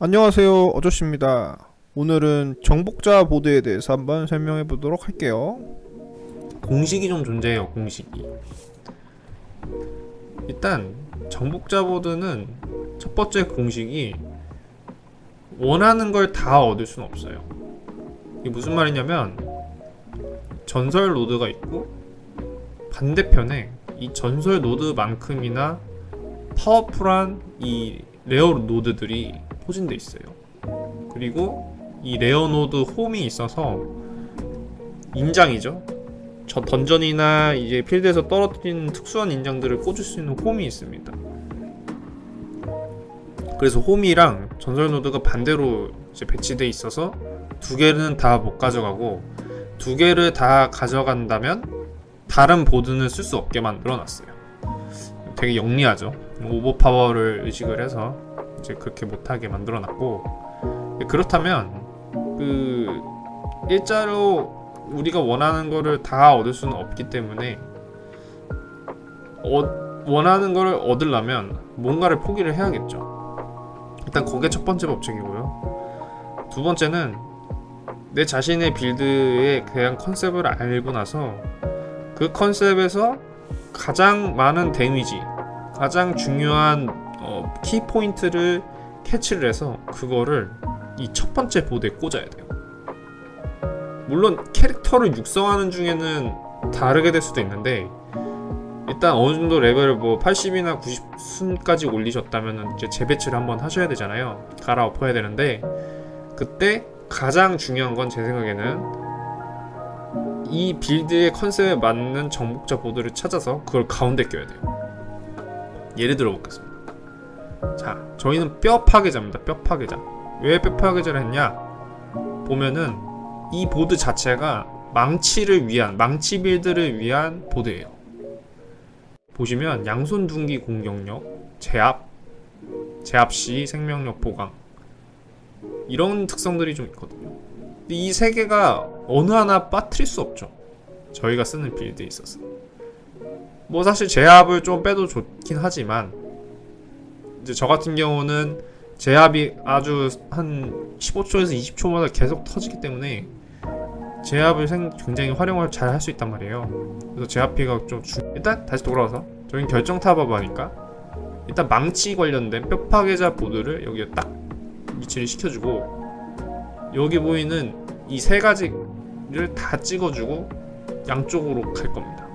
안녕하세요 어조씨입니다. 오늘은 정복자 보드에 대해서 한번 설명해 보도록 할게요. 공식이 좀 존재해요 공식이. 일단 정복자 보드는 첫 번째 공식이 원하는 걸 다 얻을 수는 없어요. 이게 무슨 말이냐면 전설 노드가 있고 반대편에 이 전설 노드만큼이나 파워풀한 이 레어 노드들이 포진돼 있어요 그리고 이 레어 노드 홈이 있어서 인장이죠 저 던전이나 이제 필드에서 떨어뜨린 특수한 인장들을 꽂을 수 있는 홈이 있습니다. 그래서 홈이랑 전설 노드가 반대로 이제 배치돼 있어서 두 개는 다 못 가져가고 두 개를 다 가져간다면 다른 보드는 쓸 수 없게 만들어 놨어요. 되게 영리하죠. 오버파워를 의식을 해서 이제 그렇게 못하게 만들어 놨고 그렇다면 그 일자로 우리가 원하는 거를 다 얻을 수는 없기 때문에 어, 원하는 거를 얻으려면 뭔가를 포기를 해야겠죠. 일단 그게 첫 번째 법칙이고요. 두 번째는 내 자신의 빌드에 대한 컨셉을 알고 나서 그 컨셉에서 가장 많은 데미지, 가장 중요한 어, 키 포인트를 캐치를 해서 그거를 이 첫 번째 보드에 꽂아야 돼요. 물론 캐릭터를 육성하는 중에는 다르게 될 수도 있는데 일단 어느 정도 레벨을 뭐 80이나 90순까지 올리셨다면 이제 재배치를 한번 하셔야 되잖아요. 갈아엎어야 되는데 그때 가장 중요한 건 제 생각에는 이 빌드의 컨셉에 맞는 정복자 보드를 찾아서 그걸 가운데 껴야 돼요. 예를 들어 보겠습니다. 자, 저희는 뼈 파괴자입니다. 뼈 파괴자. 왜 뼈 파괴자를 했냐? 보면은 이 보드 자체가 망치를 위한 망치 빌드를 위한 보드예요. 보시면 양손 둔기 공격력, 제압, 제압 시 생명력 보강 이런 특성들이 좀 있거든요. 이 세 개가 어느 하나 빠뜨릴 수 없죠. 저희가 쓰는 빌드에 있어서. 뭐 사실 제압을 좀 빼도 좋긴 하지만 이제 저 같은 경우는 제압이 아주 한 15초에서 20초마다 계속 터지기 때문에 제압을 생- 굉장히 활용을 잘 할 수 있단 말이에요. 그래서 제압 피해가 좀 주... 일단 다시 돌아와서 저희는 결정 타법 하니까 일단 망치 관련된 뼈 파괴자 보드를 여기에 딱 위치를 시켜주고 여기 보이는 이 세 가지를 다 찍어주고 양쪽으로 갈 겁니다.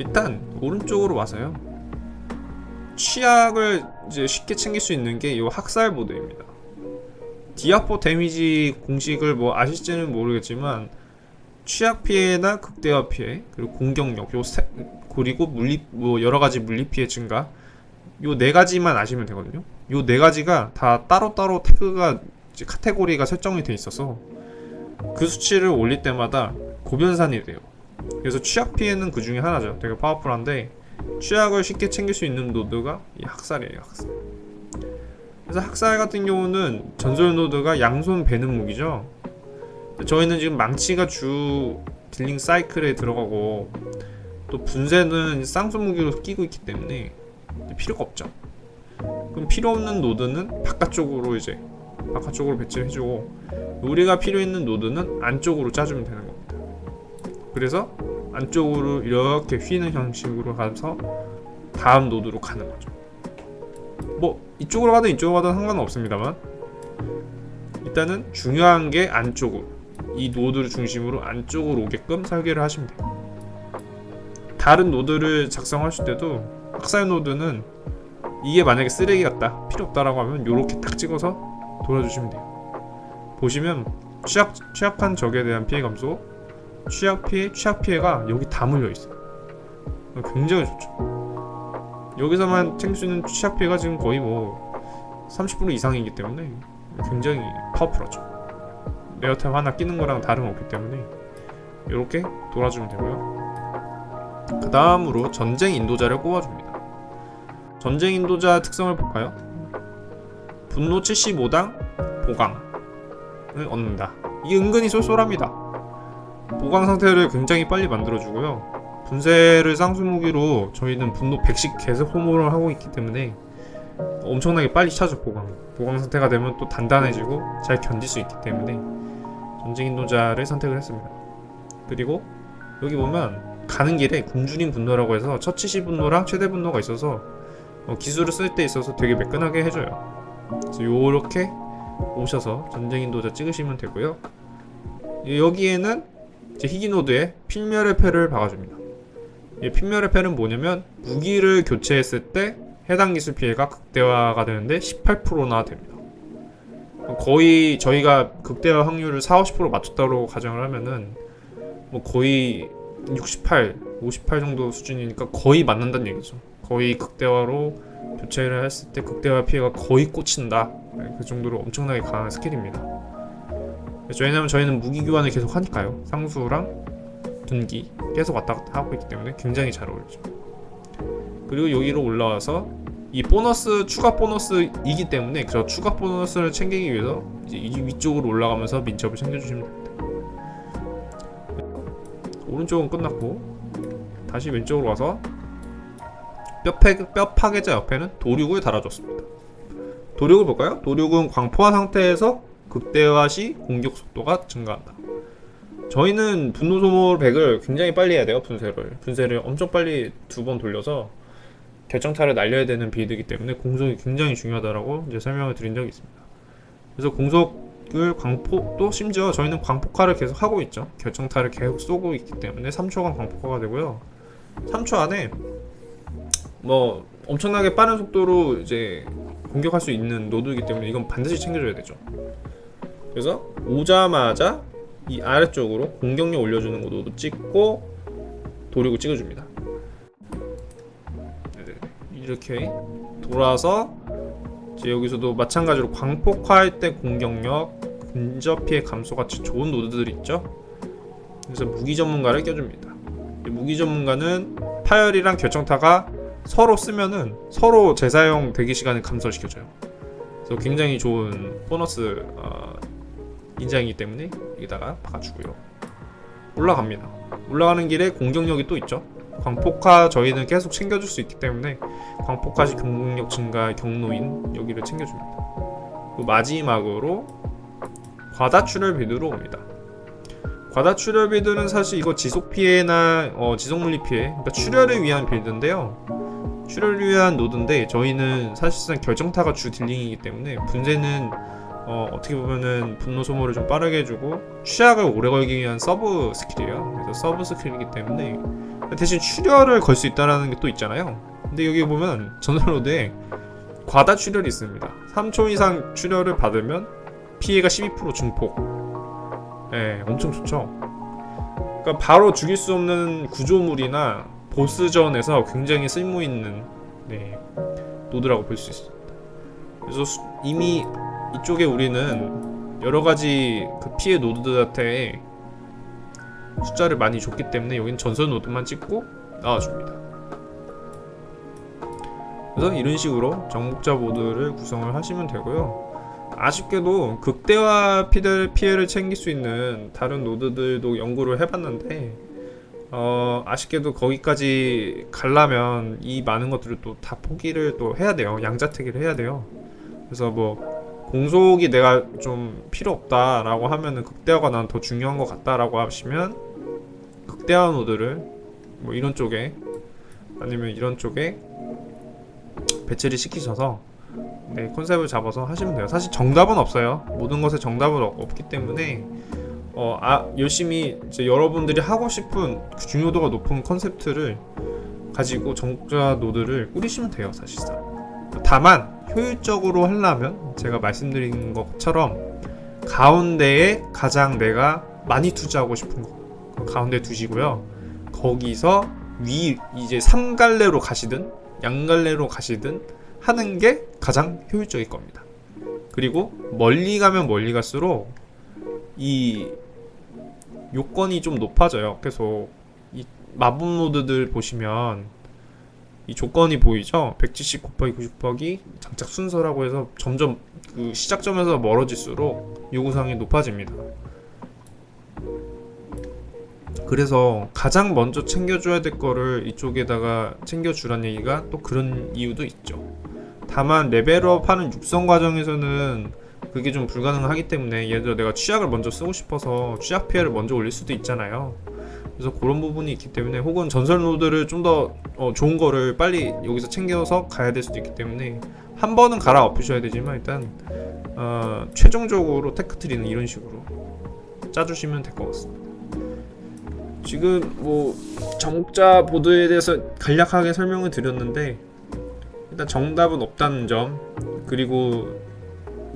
일단 오른쪽으로 와서요. 취약을 이제 쉽게 챙길 수 있는 게 이 학살 보드입니다. 디아포 데미지 공식을 뭐 아실지는 모르겠지만 취약 피해나 극대화 피해 그리고 공격력 요 세, 그리고 물리 뭐 여러 가지 물리 피해 증가 요 네 가지만 아시면 되거든요. 요 네 가지가 다 따로따로 태그가 카테고리가 설정이 돼 있어서 그 수치를 올릴 때마다 고변산이 돼요. 그래서 취약 피해는 그 중에 하나죠. 되게 파워풀한데 취약을 쉽게 챙길 수 있는 노드가 이 학살이에요. 학살. 그래서 학살 같은 경우는 전설 노드가 양손 베는 무기죠. 저희는 지금 망치가 주 딜링 사이클에 들어가고 또 분쇄는 쌍수 무기로 끼고 있기 때문에 필요가 없죠. 그럼 필요 없는 노드는 바깥쪽으로 이제 바깥쪽으로 배치를 해주고 우리가 필요 있는 노드는 안쪽으로 짜주면 되는 겁니다. 그래서 안쪽으로 이렇게 휘는 형식으로 가서 다음 노드로 가는 거죠. 뭐 이쪽으로 가든 이쪽으로 가든 상관은 없습니다만 일단은 중요한 게 안쪽으로 이 노드를 중심으로 안쪽으로 오게끔 설계를 하시면 돼요. 다른 노드를 작성하실 때도 학살 노드는 이게 만약에 쓰레기 같다 필요 없다라고 하면 이렇게 딱 찍어서 돌아주시면 돼요. 보시면 취약 취약한 적에 대한 피해 감소, 취약 피해, 취약 피해가 여기 다 물려 있어요. 굉장히 좋죠. 여기서만 챙길 수 있는 취약 피해가 지금 거의 뭐 30% 이상이기 때문에 굉장히 파워풀하죠. 레어템 하나 끼는 거랑 다름없기 때문에 이렇게 돌아주면 되고요. 그 다음으로 전쟁 인도자를 뽑아줍니다. 전쟁 인도자 특성을 볼까요? 분노 75당 보강을 얻는다. 이게 은근히 쏠쏠합니다. 보강 상태를 굉장히 빨리 만들어주고요. 분쇄를 쌍수 무기로 저희는 분노 100씩 계속 소모를 하고 있기 때문에 엄청나게 빨리 차죠 보강. 보강 상태가 되면 또 단단해지고 잘 견딜 수 있기 때문에 전쟁 인도자를 선택을 했습니다. 그리고 여기 보면 가는 길에 굶주린 분노라고 해서 처치시 분노랑 최대 분노가 있어서 어, 기술을 쓸 때 있어서 되게 매끈하게 해줘요. 그래서 요렇게 오셔서 전쟁 인도자 찍으시면 되고요. 여기에는 이제 희귀노드에 필멸의 패를 박아줍니다 이 필멸의 패는 뭐냐면 무기를 교체했을 때 해당 기술 피해가 극대화가 되는데 18%나 됩니다. 거의 저희가 극대화 확률을 4, 50% 맞췄다고 가정을 하면은 뭐 거의 68, 58 정도 수준이니까 거의 맞는다는 얘기죠. 거의 극대화로 교체를 했을 때 극대화 피해가 거의 꽂힌다. 네, 그 정도로 엄청나게 강한 스킬입니다. 왜냐하면 저희는 무기 교환을 계속 하니까요. 상수랑 둔기 계속 왔다 갔다 하고 있기 때문에 굉장히 잘 어울리죠. 그리고 여기로 올라와서 이 보너스 추가 보너스이기 때문에 저 추가 보너스를 챙기기 위해서 이제 이 위쪽으로 올라가면서 민첩을 챙겨주시면 됩니다. 오른쪽은 끝났고 다시 왼쪽으로 와서 뼈, 패, 뼈 파괴자 옆에는 도륙을 달아줬습니다. 도륙을 볼까요? 도륙은 광포화 상태에서 극대화 시 공격 속도가 증가한다. 저희는 분노 소모 100을 굉장히 빨리 해야 돼요 분쇄를. 분쇄를 엄청 빨리 두 번 돌려서 결정타를 날려야 되는 빌드이기 때문에 공속이 굉장히 중요하다라고 이제 설명을 드린 적이 있습니다. 그래서 공속을 광폭 또 심지어 저희는 광폭화를 계속 하고 있죠. 결정타를 계속 쏘고 있기 때문에 3초간 광폭화가 되고요. 3초 안에 뭐 엄청나게 빠른 속도로 이제 공격할 수 있는 노드이기 때문에 이건 반드시 챙겨줘야 되죠 그래서 오자마자 이 아래쪽으로 공격력 올려주는 것도 찍고 도리고 찍어줍니다. 네네. 이렇게 돌아서 이제 여기서도 마찬가지로 광폭화할 때 공격력, 근접 피해 감소 같이 좋은 노드들이 있죠. 그래서 무기 전문가를 껴줍니다. 이 무기 전문가는 파열이랑 결정타가 서로 쓰면은 서로 재사용 대기 시간을 감소시켜줘요. 그래서 굉장히 좋은 보너스 어, 인장이기 때문에 여기다가 박아주고요. 올라갑니다. 올라가는 길에 공격력이 또 있죠. 광폭화 저희는 계속 챙겨줄 수 있기 때문에 광폭화 시 공격력 증가 경로인 여기를 챙겨줍니다. 그리고 마지막으로 과다출혈 비드로 옵니다. 과다출혈 빌드는 사실 이거 지속 피해나 어, 지속 물리 피해, 그러니까 출혈을 위한 빌드인데요. 출혈을 위한 노드인데 저희는 사실상 결정타가 주 딜링이기 때문에 분쇄는 어, 어떻게 보면은 분노 소모를 좀 빠르게 해주고 취약을 오래 걸기 위한 서브 스킬이에요. 그래서 서브 스킬이기 때문에 대신 출혈을 걸 수 있다라는 게 또 있잖아요. 근데 여기 보면 전설로드에 과다 출혈이 있습니다. 3초 이상 출혈을 받으면 피해가 12% 증폭. 예, 엄청 좋죠. 그러니까 바로 죽일 수 없는 구조물이나 보스전에서 굉장히 쓸모 있는 네, 노드라고 볼 수 있습니다. 그래서 수- 이미 이쪽에 우리는 여러 가지 그 피해 노드들한테 숫자를 많이 줬기 때문에 여기는 전설 노드만 찍고 나와줍니다. 그래서 이런 식으로 정복자 모드를 구성을 하시면 되고요. 아쉽게도 극대화 피해, 피해를 챙길 수 있는 다른 노드들도 연구를 해봤는데 어, 아쉽게도 거기까지 가려면 이 많은 것들을 또 다 포기를 또 해야 돼요. 양자택일을 해야 돼요. 그래서 뭐 공속이 내가 좀 필요 없다라고 하면은 극대화가 난 더 중요한 것 같다라고 하시면 극대화 노드를 뭐 이런 쪽에 아니면 이런 쪽에 배치를 시키셔서 네, 컨셉을 잡아서 하시면 돼요. 사실 정답은 없어요. 모든 것에 정답은 없- 없기 때문에 어, 아, 열심히 이제 여러분들이 하고 싶은 그 중요도가 높은 컨셉트를 가지고 정복자 노드를 꾸리시면 돼요, 사실상. 다만 효율적으로 하려면 제가 말씀드린 것처럼 가운데에 가장 내가 많이 투자하고 싶은 거그 가운데 두시고요. 거기서 위 이제 3갈래로 가시든 양갈래로 가시든 하는 게 가장 효율적일 겁니다. 그리고 멀리 가면 멀리 갈수록 이 요건이 좀 높아져요. 계속 이 마법 모드들 보시면 이 조건이 보이죠? 170 곱하기 90 곱하기 장착 순서라고 해서 점점 그 시작점에서 멀어질수록 요구사항이 높아집니다. 그래서 가장 먼저 챙겨줘야 될 거를 이쪽에다가 챙겨주란 얘기가 또 그런 이유도 있죠. 다만 레벨업 하는 육성 과정에서는 그게 좀 불가능하기 때문에 예를 들어 내가 취약을 먼저 쓰고 싶어서 취약 피해를 먼저 올릴 수도 있잖아요. 그래서 그런 부분이 있기 때문에 혹은 전설 로드를 좀 더 좋은 거를 빨리 여기서 챙겨서 가야 될 수도 있기 때문에 한 번은 갈아 엎으셔야 되지만 일단 어, 최종적으로 테크트리는 이런 식으로 짜주시면 될 것 같습니다. 지금 뭐 정복자 보드에 대해서 간략하게 설명을 드렸는데 일단 정답은 없다는 점 그리고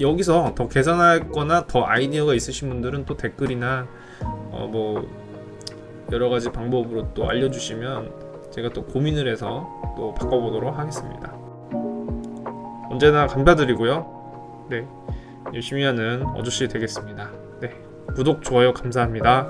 여기서 더 개선할 거나 더 아이디어가 있으신 분들은 또 댓글이나 어 뭐 여러 가지 방법으로 또 알려주시면 제가 또 고민을 해서 또 바꿔보도록 하겠습니다. 언제나 감사드리고요. 네, 열심히 하는 어주씨 되겠습니다. 네, 구독, 좋아요 감사합니다.